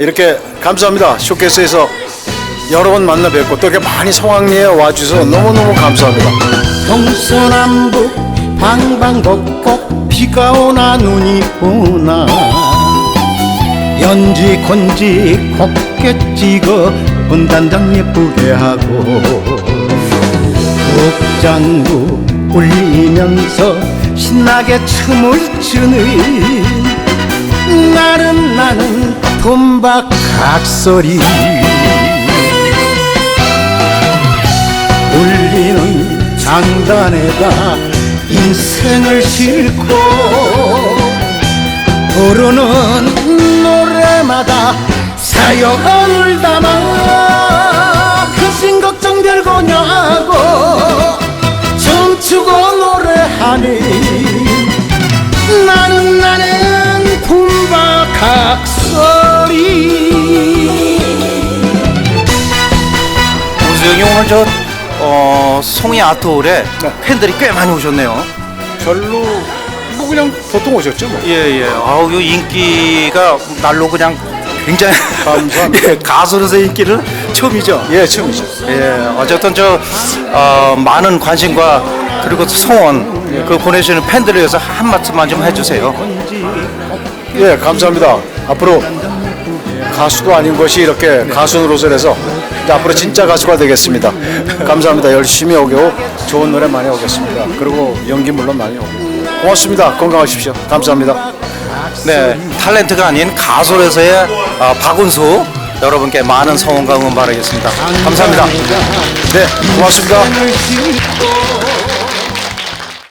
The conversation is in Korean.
이렇게 감사합니다. 쇼케이스에서 여러 번 만나 뵙고 또 이렇게 많이 성황리에 와주셔서 너무너무 감사합니다. 동서남북 방방곡곡 비가 오나 눈이 오나 연지 곤지 곱게 찍어 분단장 예쁘게 하고 국장구 울리면서 신나게 춤을 추는 나는 나는 돈박각소리 울리는 장단에다 인생을 싣고 부르는 노래마다 사연을 담아 우수영이 오늘 저 어, 송이 아트홀에 팬들이 꽤 많이 오셨네요. 별로 뭐 그냥 보통 오셨죠 뭐. 예, 예. 아우, 이 인기가 날로 그냥 굉장히 감사합니다. 예, 가수로서의 인기는 처음이죠. 예, 처음이죠. 예, 어쨌든 저 어, 많은 관심과 그리고 성원 그 보내주시는 팬들을 위해서 한 말씀만 좀 해주세요. 예, 감사합니다. 앞으로 가수도 아닌 것이 이렇게 가수로서 해서 앞으로 진짜 가수가 되겠습니다. 감사합니다. 열심히 오고 좋은 노래 많이 오겠습니다. 그리고 연기 물론 많이 오고. 고맙습니다. 건강하십시오. 감사합니다. 네, 탤런트가 아닌 가수로서의 어, 박운수 여러분께 많은 성원과 응원 바라겠습니다. 감사합니다. 네, 고맙습니다.